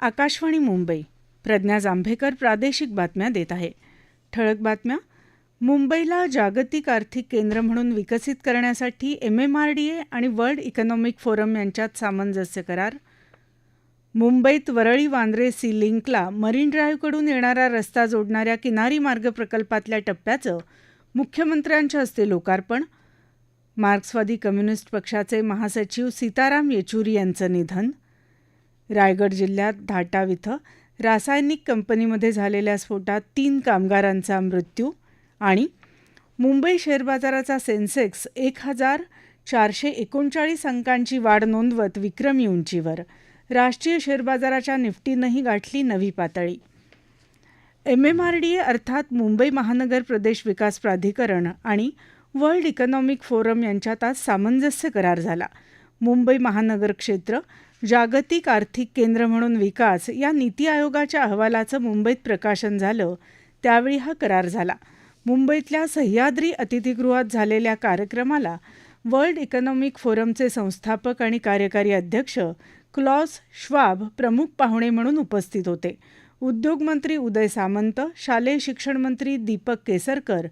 आकाशवाणी मुंबई. प्रज्ञा जांभेकर प्रादेशिक बातम्या देत आहे. ठळक बातम्या. मुंबईला जागतिक आर्थिक केंद्र म्हणून विकसित करण्यासाठी M M R D A आणि वर्ल्ड इकॉनॉमिक फोरम यांच्यात सामंजस्य करार. मुंबईत वरळी वांद्रे सी लिंकला मरीन ड्राईव्हकडून येणारा रस्ता जोडणाऱ्या किनारी मार्ग प्रकल्पातल्या टप्प्याचं मुख्यमंत्र्यांच्या हस्ते लोकार्पण. मार्क्सवादी कम्युनिस्ट पक्षाचे महासचिव सीताराम येचुरी यांचं निधन. रायगड जिल्ह्यात धाटाव इथं रासायनिक कंपनीमध्ये झालेल्या स्फोटात तीन कामगारांचा मृत्यू आणि मुंबई शेअर बाजाराचा सेन्सेक्स एक हजार चारशे एकोणचाळीस अंकांची वाढ नोंदवत विक्रमी उंचीवर. राष्ट्रीय शेअर बाजाराच्या निफ्टीनंही गाठली नवी पातळी. M M R D A अर्थात मुंबई महानगर प्रदेश विकास प्राधिकरण आणि वर्ल्ड इकॉनॉमिक फोरम यांच्यात आज सामंजस्य करार झाला. मुंबई महानगर क्षेत्र जागतिक आर्थिक केंद्र म्हणून विकास या नीती आयोगाच्या अहवालाचं मुंबईत प्रकाशन झालं त्यावेळी हा करार झाला. मुंबईतल्या सह्याद्री अतिथीगृहात झालेल्या कार्यक्रमाला वर्ल्ड इकॉनॉमिक फोरमचे संस्थापक आणि कार्यकारी अध्यक्ष क्लॉस श्वाब प्रमुख पाहुणे म्हणून उपस्थित होते. उद्योगमंत्री उदय सामंत शालेय शिक्षण मंत्री दीपक केसरकर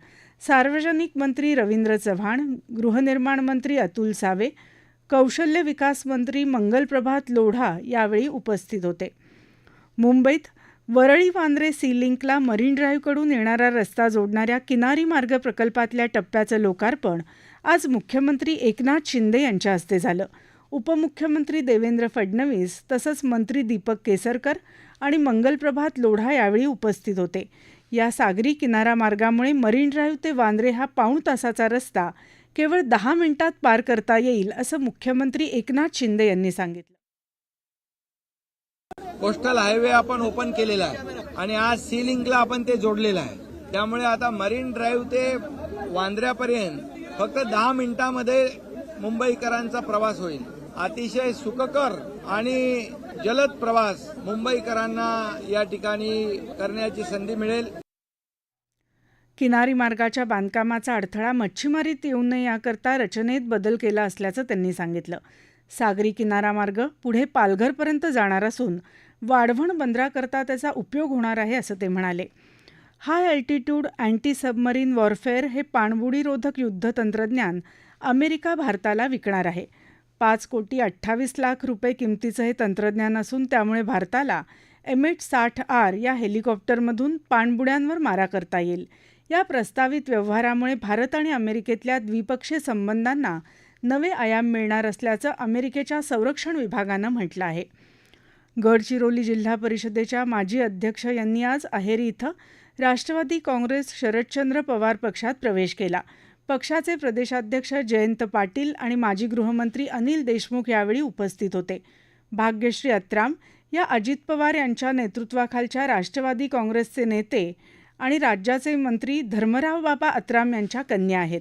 सार्वजनिक मंत्री रवींद्र चव्हाण गृहनिर्माण मंत्री अतुल सावे कौशल्य विकास मंत्री मंगलप्रभात लोढा यावेळी उपस्थित होते. मुंबईत वरळी वांद्रे सी लिंकला मरीन ड्राईव्हकडून येणारा रस्ता जोडणाऱ्या किनारी मार्ग प्रकल्पातल्या टप्प्याचं लोकार्पण आज मुख्यमंत्री एकनाथ शिंदे यांच्या हस्ते झालं. उपमुख्यमंत्री देवेंद्र फडणवीस तसंच मंत्री दीपक केसरकर आणि मंगलप्रभात लोढा यावेळी उपस्थित होते. या सागरी किनारा मार्गामुळे मरीन ड्राईव्ह ते वांद्रे हा पाऊण तासाचा रस्ता केवळ दहा मिनिटात पार करता येईल असं मुख्यमंत्री एकनाथ शिंदे यांनी सांगितलं. कोस्टल हायवे आपण ओपन केलेला आहे आणि आज सी लिंकला आपण ते जोडलेलं आहे. त्यामुळे आता मरीन ड्राईव्ह ते वांद्र्यापर्यंत फक्त दहा मिनिटांमध्ये मुंबईकरांचा प्रवास होईल. अतिशय सुखकर आणि जलद प्रवास मुंबईकरांना या ठिकाणी करण्याची संधी मिळेल. किनारी मार्गाच्या बांधकामाचा अडथळा मच्छीमारीत येऊ नये याकरता रचनेत बदल केला असल्याचं त्यांनी सांगितलं. सागरी किनारा मार्ग पुढे पालघरपर्यंत जाणार असून वाढवण बंदराकरता त्याचा उपयोग होणार आहे असं ते म्हणाले. High altitude anti submarine warfare हे पाणबुडीरोधक युद्ध तंत्रज्ञान अमेरिका भारताला विकणार आहे. पाच कोटी अठ्ठावीस लाख रुपये किमतीचं हे तंत्रज्ञान असून त्यामुळे भारताला एम एच साठ आर या हेलिकॉप्टरमधून पाणबुड्यांवर मारा करता येईल. या प्रस्तावित व्यवहारामुळे भारत आणि अमेरिकेतल्या द्विपक्षीय संबंधांना नवे आयाम मिळणार असल्याचं अमेरिकेच्या संरक्षण विभागानं म्हटलं आहे. गडचिरोली जिल्हा परिषदेच्या माजी अध्यक्ष यांनी आज अहेरी इथं राष्ट्रवादी काँग्रेस शरदचंद्र पवार पक्षात प्रवेश केला. पक्षाचे प्रदेशाध्यक्ष जयंत पाटील आणि माजी गृहमंत्री अनिल देशमुख यावेळी उपस्थित होते. भाग्यश्री अत्राम या अजित पवार यांच्या नेतृत्वाखालच्या राष्ट्रवादी काँग्रेसचे नेते आणि राज्याचे मंत्री धर्मराव बाबा अत्राम यांच्या कन्या आहेत.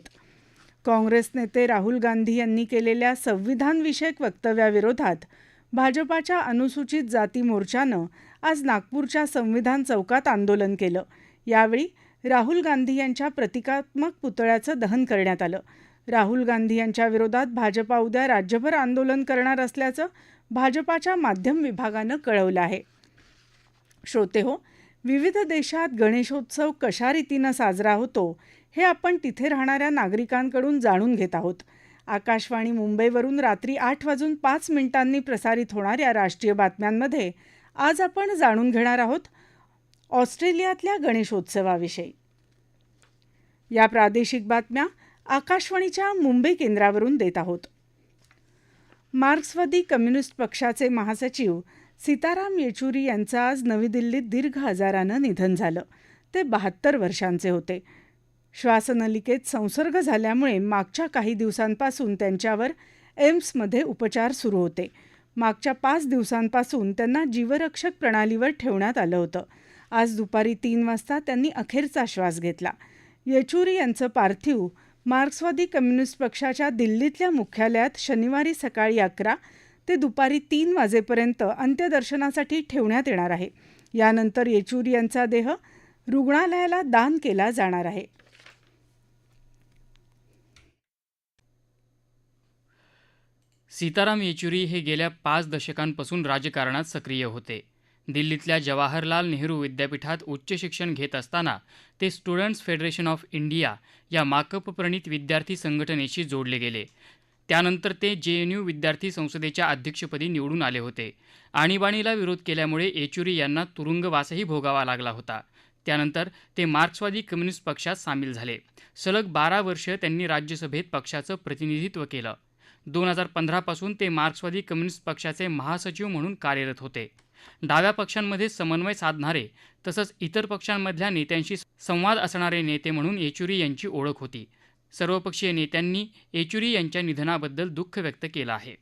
काँग्रेस नेते राहुल गांधी यांनी केलेल्या संविधानविषयक वक्तव्याविरोधात भाजपाच्या अनुसूचित जाती मोर्चानं आज नागपूरच्या संविधान चौकात आंदोलन केलं. यावेळी राहुल गांधी यांच्या प्रतिकात्मक पुतळ्याचं दहन करण्यात आलं. राहुल गांधी यांच्या विरोधात भाजपा उद्या राज्यभर आंदोलन करणार असल्याचं भाजपाच्या माध्यम विभागानं कळवलं आहे. श्रोते हो विविध देशात गणेशोत्सव कशा रीतीनं साजरा होतो हे आपण तिथे राहणाऱ्या नागरिकांकडून जाणून घेत आहोत. आकाशवाणी मुंबईवरून रात्री आठ वाजून पाच मिनिटांनी प्रसारित होणाऱ्या राष्ट्रीय बातम्यांमध्ये आज आपण जाणून घेणार आहोत ऑस्ट्रेलियातल्या गणेशोत्सवाविषयी. या प्रादेशिक बातम्या आकाशवाणीच्या मुंबई केंद्रावरून देत आहोत. मार्क्सवादी कम्युनिस्ट पक्षाचे महासचिव सीताराम येचुरी यांचं आज नवी दिल्लीत दीर्घ आजारानं निधन झालं. ते बहात्तर वर्षांचे होते. श्वासनलिकेत संसर्ग झाल्यामुळे मागच्या काही दिवसांपासून त्यांच्यावर एम्समध्ये उपचार सुरू होते. मागच्या पाच दिवसांपासून त्यांना जीवरक्षक प्रणालीवर ठेवण्यात आलं होतं. आज दुपारी तीन वाजता त्यांनी अखेरचा श्वास घेतला. येचुरी यांचं पार्थिव मार्क्सवादी कम्युनिस्ट पक्षाच्या दिल्लीतल्या मुख्यालयात शनिवारी सकाळी अकरा ते दुपारी तीन वाजेपर्यंत अंत्यदर्शनासाठी ठेवण्यात येणार आहे. यानंतर येचुरी यांचा देह रुग्णालयाला दान केला जाणार आहे. सीताराम येचुरी हे गेल्या पाच दशकांपासून राजकारणात सक्रिय होते. दिल्लीतल्या जवाहरलाल नेहरू विद्यापीठात उच्च शिक्षण घेत असताना ते स्टुडंट्स फेडरेशन ऑफ इंडिया या माकप प्रणित विद्यार्थी संघटनेशी जोडले गेले. त्यानंतर ते जे एन यू विद्यार्थी संसदेच्या अध्यक्षपदी निवडून आले होते. आणीबाणीला विरोध केल्यामुळे येचुरी यांना तुरुंगवासही भोगावा लागला होता. त्यानंतर ते मार्क्सवादी कम्युनिस्ट पक्षात सामील झाले. सलग बारा वर्ष त्यांनी राज्यसभेत पक्षाचं प्रतिनिधित्व केलं. दोन हजार पंधरापासून ते मार्क्सवादी कम्युनिस्ट पक्षाचे महासचिव म्हणून कार्यरत होते. डाव्या पक्षांमध्ये समन्वय साधणारे तसंच इतर पक्षांमधल्या नेत्यांशी संवाद असणारे नेते म्हणून येचुरी यांची ओळख होती. सर्वपक्षीय नेत्यांनी येचुरी यांच्या निधनाबद्दल दुःख व्यक्त केलं आहे.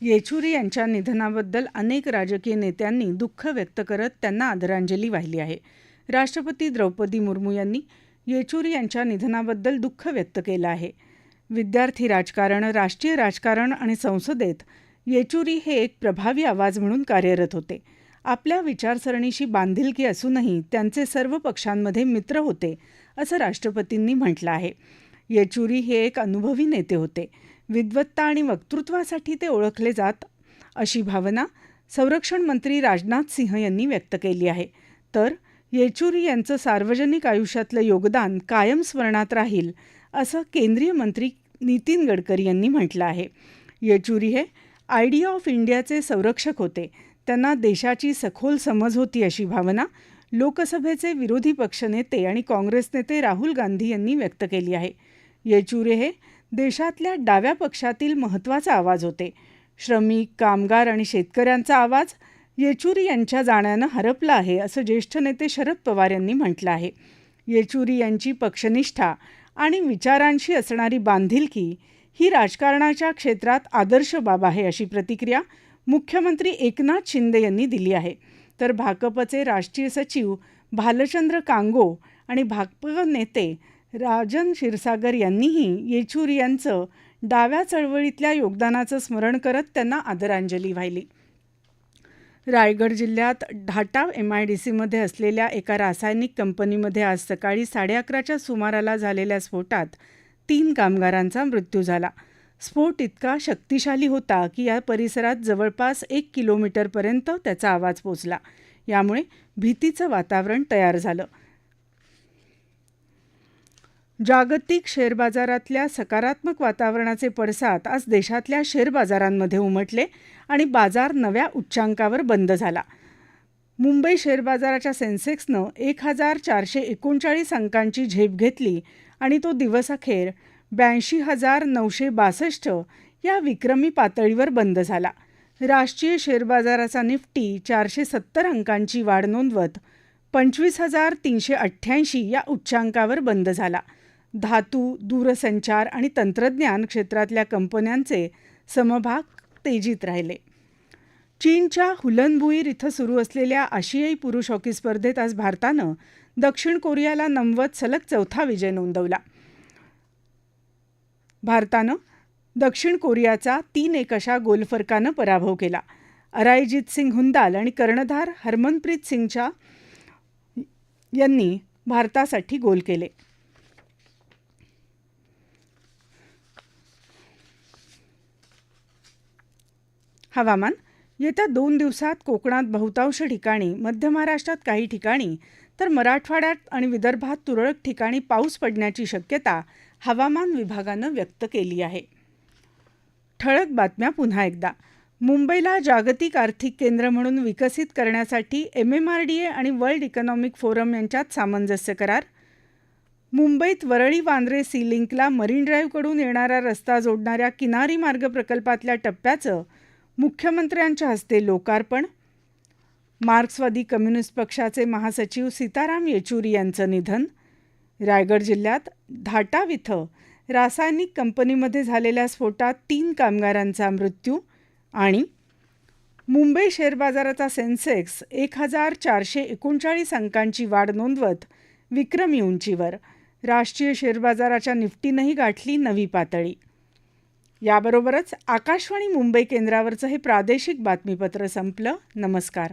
येचुरी यांच्या निधनाबद्दल अनेक राजकीय नेत्यांनी दुःख व्यक्त करत त्यांना आदरांजली वाहिली आहे. राष्ट्रपती द्रौपदी मुर्मू यांनी येचुरी यांच्या निधनाबद्दल दुःख व्यक्त केलं आहे. विद्यार्थी राजकारण राष्ट्रीय राजकारण आणि संसदेत येचुरी हे एक प्रभावी आवाज म्हणून कार्यरत होते. आपल्या विचारसरणीशी बांधिलकी असूनही त्यांचे सर्व पक्षांमध्ये मित्र होते. असं राष्ट्रपतींनी म्हटलं आहे. येचुरी हे एक अनुभवी नेते होते. विद्वत्ता आणि वक्तृत्वासाठी ते ओळखले जात अशी भावना संरक्षण मंत्री राजनाथ सिंह यांनी व्यक्त केली आहे. तर येचुरी यांचं सार्वजनिक आयुष्यातलं योगदान कायम स्मरणात राहील असं केंद्रीय मंत्री नितीन गडकरी यांनी म्हटलं आहे. येचुरी हे आयडिया ऑफ इंडियाचे संरक्षक होते. त्यांना देशाची सखोल समज होती अशी भावना लोकसभेचे विरोधी पक्षनेते आणि काँग्रेस नेते राहुल गांधी यांनी व्यक्त केली आहे. येचुरे हे देशातल्या डाव्या पक्षातील महत्त्वाचा आवाज होते. श्रमिक कामगार आणि शेतकऱ्यांचा आवाज येचुरी यांच्या जाण्यानं हरपला आहे असं ज्येष्ठ नेते शरद पवार यांनी म्हटलं आहे. येचुरी यांची पक्षनिष्ठा आणि विचारांशी असणारी बांधिलकी ही राजकारणाच्या क्षेत्रात आदर्श बाब आहे अशी प्रतिक्रिया मुख्यमंत्री एकनाथ शिंदे यांनी दिली आहे. तर भाकपचे राष्ट्रीय सचिव भालचंद्र कांगो आणि भाकप नेते राजन क्षीरसागर यांनीही येचुरी यांचं डाव्या चळवळीतल्या योगदानाचं स्मरण करत त्यांना आदरांजली वाहिली. रायगड जिल्ह्यात ढाटा एम आय डी सीमध्ये असलेल्या एका रासायनिक कंपनीमध्ये आज सकाळी साडे अकराच्या सुमाराला झालेल्या स्फोटात तीन कामगारांचा मृत्यू झाला. स्फोट इतका शक्तिशाली होता की या परिसरात जवळपास एक किलोमीटरपर्यंत त्याचा आवाज पोचला. यामुळे भीतीचं वातावरण तयार झालं. जागतिक शेअर बाजारातल्या सकारात्मक वातावरणाचे पडसाद आज देशातल्या शेअर बाजारांमध्ये उमटले आणि बाजार नव्या उच्चांकावर बंद झाला. मुंबई शेअर बाजाराच्या सेन्सेक्सनं एक हजार चारशे एकोणचाळीस अंकांची झेप घेतली आणि तो दिवसअखेर ब्याऐंशी हजार नऊशे बासष्ट या विक्रमी पातळीवर बंद झाला. राष्ट्रीय शेअर बाजाराचा निफ्टी चारशे सत्तर अंकांची वाढ नोंदवत पंचवीस हजार तीनशे अठ्ठ्याऐंशी या उच्चांकावर बंद झाला. धातू दूरसंचार आणि तंत्रज्ञान क्षेत्रातल्या कंपन्यांचे समभाग तेजीत राहिले. चीनच्या हुलनबुईर इथं सुरू असलेल्या आशियाई पुरुष हॉकी स्पर्धेत आज भारतानं दक्षिण कोरियाला नमवत सलग चौथा विजय नोंदवला. भारतानं दक्षिण कोरियाचा तीन एक अशा गोलफरकानं पराभव केला. अरायजित सिंग हुंदाल आणि कर्णधार हरमनप्रीत सिंगच्या यांनी भारतासाठी गोल केले. हवामान येत्या दोन दिवसात कोकणात बहुतांश ठिकाणी मध्य महाराष्ट्रात काही ठिकाणी तर मराठवाड्यात आणि विदर्भात तुरळक ठिकाणी पाऊस पडण्याची शक्यता हवामान विभागानं व्यक्त केली आहे. ठळक बातम्या पुन्हा एकदा. मुंबईला जागतिक आर्थिक केंद्र म्हणून विकसित करण्यासाठी M M R D A आणि वर्ल्ड इकॉनॉमिक फोरम यांच्यात सामंजस्य करार. मुंबईत वरळी वांद्रे सी लिंकला मरीन ड्राईव्हकडून येणारा रस्ता जोडणाऱ्या किनारी मार्ग प्रकल्पातल्या टप्प्याचं मुख्यमंत्र्यांच्या हस्ते लोकार्पण. मार्क्सवादी कम्युनिस्ट पक्षाचे महासचिव सीताराम येचुरी यांचं निधन. रायगड जिल्ह्यात धाटाव इथं रासायनिक कंपनीमध्ये झालेल्या स्फोटात तीन कामगारांचा मृत्यू आणि मुंबई शेअर बाजाराचा सेन्सेक्स एक हजार चारशे एकोणचाळीस अंकांची वाढ नोंदवत विक्रमी उंचीवर राष्ट्रीय शेअर बाजाराच्या निफ्टीनंही गाठली नवी पातळी. याबरोबरच आकाशवाणी मुंबई केंद्रावरचं हे प्रादेशिक बातमीपत्र संपलं. नमस्कार.